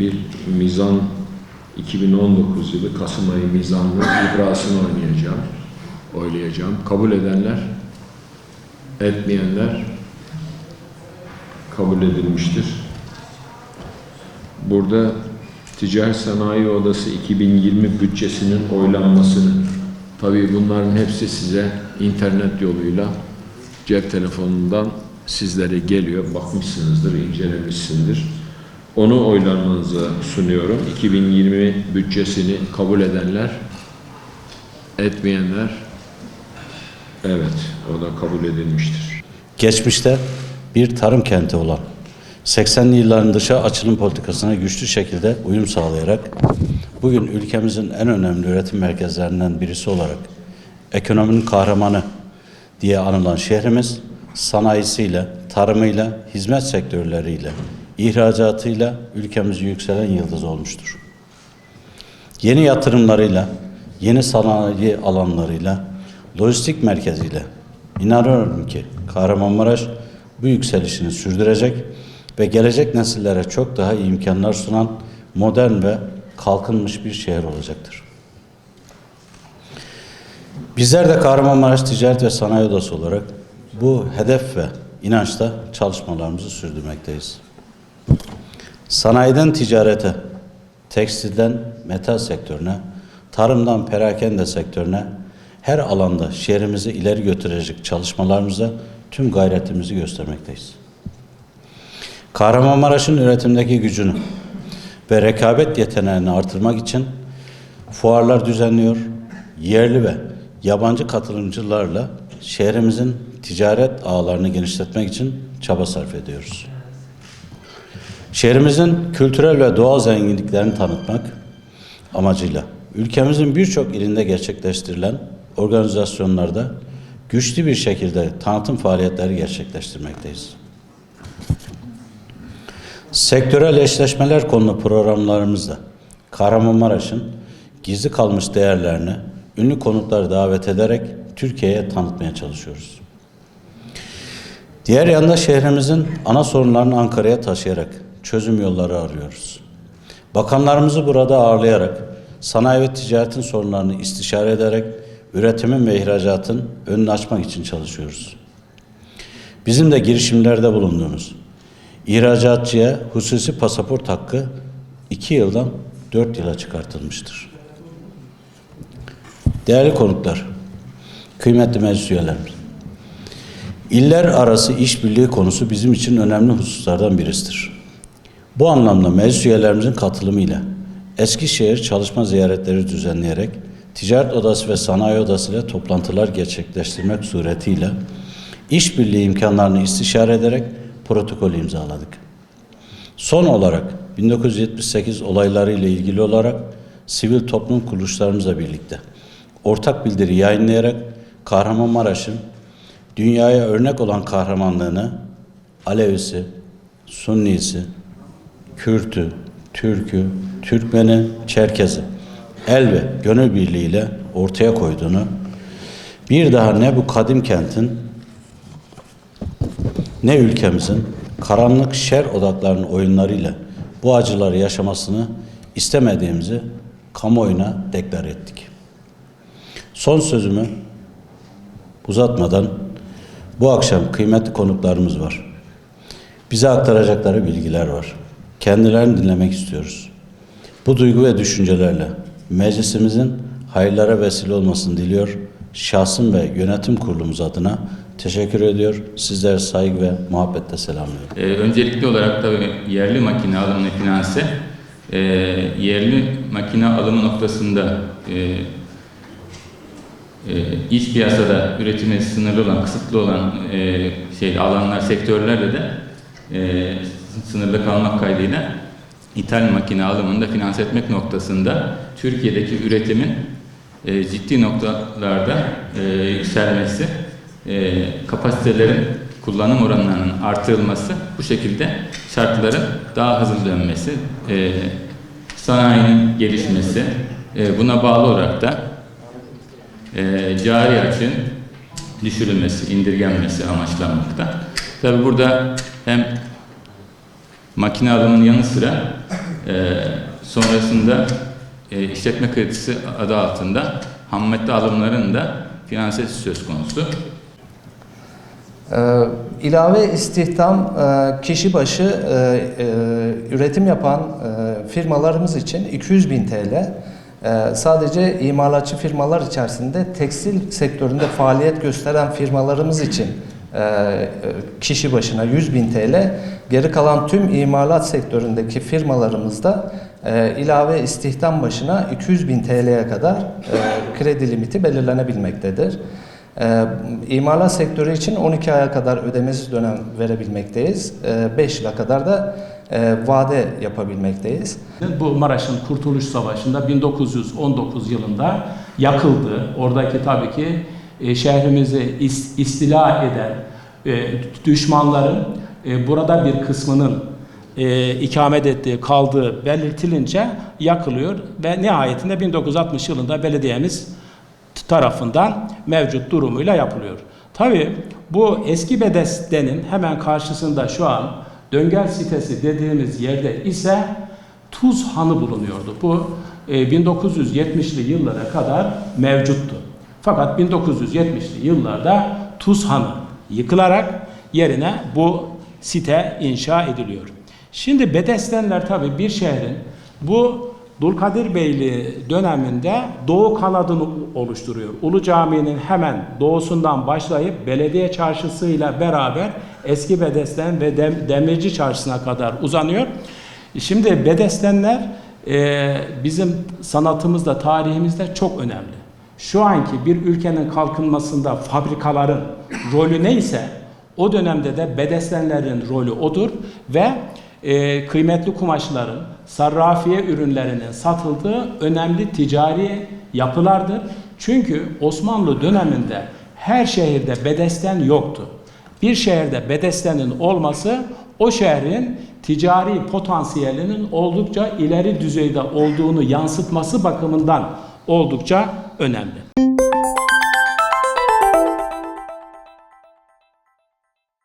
bir mizan 2019 yılı Kasım ayı mizanlı ibrasını oynayacağım. Oylayacağım. Kabul edenler, etmeyenler kabul edilmiştir. Burada Ticaret Sanayi Odası 2020 bütçesinin oylanmasını tabii bunların hepsi size internet yoluyla cep telefonundan sizlere geliyor. Bakmışsınızdır, incelemişsindir. Onu oylarınıza sunuyorum. 2020 bütçesini kabul edenler, etmeyenler, evet o da kabul edilmiştir. Geçmişte bir tarım kenti olan 80'li yılların dışa açılım politikasına güçlü şekilde uyum sağlayarak bugün ülkemizin en önemli üretim merkezlerinden birisi olarak ekonominin kahramanı diye anılan şehrimiz sanayisiyle, tarımıyla, hizmet sektörleriyle, ihracatıyla ülkemizin yükselen yıldız olmuştur. Yeni yatırımlarıyla, yeni sanayi alanlarıyla, lojistik merkeziyle inanıyorum ki Kahramanmaraş bu yükselişini sürdürecek ve gelecek nesillere çok daha iyi imkanlar sunan modern ve kalkınmış bir şehir olacaktır. Bizler de Kahramanmaraş Ticaret ve Sanayi Odası olarak bu hedef ve inançta çalışmalarımızı sürdürmekteyiz. Sanayiden ticarete, tekstilden metal sektörüne, tarımdan perakende sektörüne her alanda şehrimizi ileri götürecek çalışmalarımızda tüm gayretimizi göstermekteyiz. Kahramanmaraş'ın üretimdeki gücünü ve rekabet yeteneğini artırmak için fuarlar düzenliyor, yerli ve yabancı katılımcılarla şehrimizin ticaret ağlarını genişletmek için çaba sarf ediyoruz. Şehrimizin kültürel ve doğal zenginliklerini tanıtmak amacıyla ülkemizin birçok ilinde gerçekleştirilen organizasyonlarda güçlü bir şekilde tanıtım faaliyetleri gerçekleştirmekteyiz. Sektörel eşleşmeler konulu programlarımızda Kahramanmaraş'ın gizli kalmış değerlerini ünlü konukları davet ederek Türkiye'ye tanıtmaya çalışıyoruz. Diğer yanda şehrimizin ana sorunlarını Ankara'ya taşıyarak çözüm yolları arıyoruz. Bakanlarımızı burada ağırlayarak sanayi ve ticaretin sorunlarını istişare ederek üretimin ve ihracatın önünü açmak için çalışıyoruz. Bizim de girişimlerde bulunduğumuz ihracatçıya hususi pasaport hakkı iki yıldan dört yıla çıkartılmıştır. Değerli konuklar, kıymetli meclis üyelerimiz, İller arası işbirliği konusu bizim için önemli hususlardan birisidir. Bu anlamda meclis üyelerimizin katılımıyla Eskişehir çalışma ziyaretleri düzenleyerek Ticaret Odası ve Sanayi Odası ile toplantılar gerçekleştirmek suretiyle işbirliği imkanlarını istişare ederek protokol imzaladık. Son olarak 1978 olayları ile ilgili olarak sivil toplum kuruluşlarımızla birlikte ortak bildiri yayınlayarak Kahramanmaraş'ın dünyaya örnek olan kahramanlığını Alevisi, Sunnisi, Kürtü, Türkü, Türkmeni, Çerkezi el ve gönül birliğiyle ortaya koyduğunu, bir daha ne bu kadim kentin ne ülkemizin karanlık şer odaklarının oyunlarıyla bu acıları yaşamasını istemediğimizi kamuoyuna deklar ettik. Son sözümü uzatmadan bu akşam kıymetli konuklarımız var. Bize aktaracakları bilgiler var. Kendilerini dinlemek istiyoruz. Bu duygu ve düşüncelerle meclisimizin hayırlara vesile olmasını diliyor. Şahsım ve yönetim kurulumuz adına teşekkür ediyor. Sizlere saygı ve muhabbetle selamlıyorum. Ee, öncelikli olarak tabii yerli makine alımını finanse, e, yerli makine alımı noktasında e, e, iç piyasada üretimi sınırlı olan, kısıtlı olan e, şey alanlar, sektörlerde de e, sınırlı kalmak kaydıyla ithal makine alımını da finanse etmek noktasında Türkiye'deki üretimin e, ciddi noktalarda e, yükselmesi, e, kapasitelerin kullanım oranlarının artırılması, bu şekilde şartların daha hızlı dönmesi, e, sanayinin gelişmesi, e, buna bağlı olarak da e, cari açığın düşürülmesi, indirgenmesi amaçlanmakta. Tabi burada hem makine alımının yanı sıra E, sonrasında e, işletme kredisi adı altında ham madde alımlarının da finansesi söz konusu. Ee, ilave istihdam e, kişi başı e, e, üretim yapan e, firmalarımız için 200 bin TL. E, sadece imalatçı firmalar içerisinde tekstil sektöründe faaliyet gösteren firmalarımız için kişi başına 100 bin TL. Geri kalan tüm imalat sektöründeki firmalarımızda e, ilave istihdam başına 200 bin TL'ye kadar e, kredi limiti belirlenebilmektedir. İmalat sektörü için 12 aya kadar ödemesiz dönem verebilmekteyiz. 5 yıla kadar da e, vade yapabilmekteyiz. Bu Maraş'ın Kurtuluş Savaşı'nda 1919 yılında yakıldı. Oradaki tabii ki e, şehrimizi is- istila eden e, düşmanların e, burada bir kısmının ikamet ettiği, kaldığı belirtilince yakılıyor ve nihayetinde 1960 yılında belediyemiz tarafından mevcut durumuyla yapılıyor. Tabii bu eski Bedesten'in hemen karşısında şu an Döngel sitesi dediğimiz yerde ise Tuz Hanı bulunuyordu. Bu e, 1970'li yıllara kadar mevcuttu. Fakat 1970'li yıllarda Tuz Hanı yıkılarak yerine bu site inşa ediliyor. Şimdi Bedestenler tabii bir şehrin bu Dulkadir Beyli döneminde doğu kanadını oluşturuyor. Ulu Cami'nin hemen doğusundan başlayıp belediye çarşısıyla beraber eski Bedesten ve Dem- Demirci çarşısına kadar uzanıyor. Şimdi Bedestenler bizim sanatımızda, tarihimizde çok önemli. Şu anki bir ülkenin kalkınmasında fabrikaların rolü neyse o dönemde de Bedestenlerin rolü odur ve e, kıymetli kumaşların, sarrafiye ürünlerinin satıldığı önemli ticari yapılardır. Çünkü Osmanlı döneminde her şehirde bedesten yoktu. Bir şehirde bedestenin olması o şehrin ticari potansiyelinin oldukça ileri düzeyde olduğunu yansıtması bakımından oldukça önemli.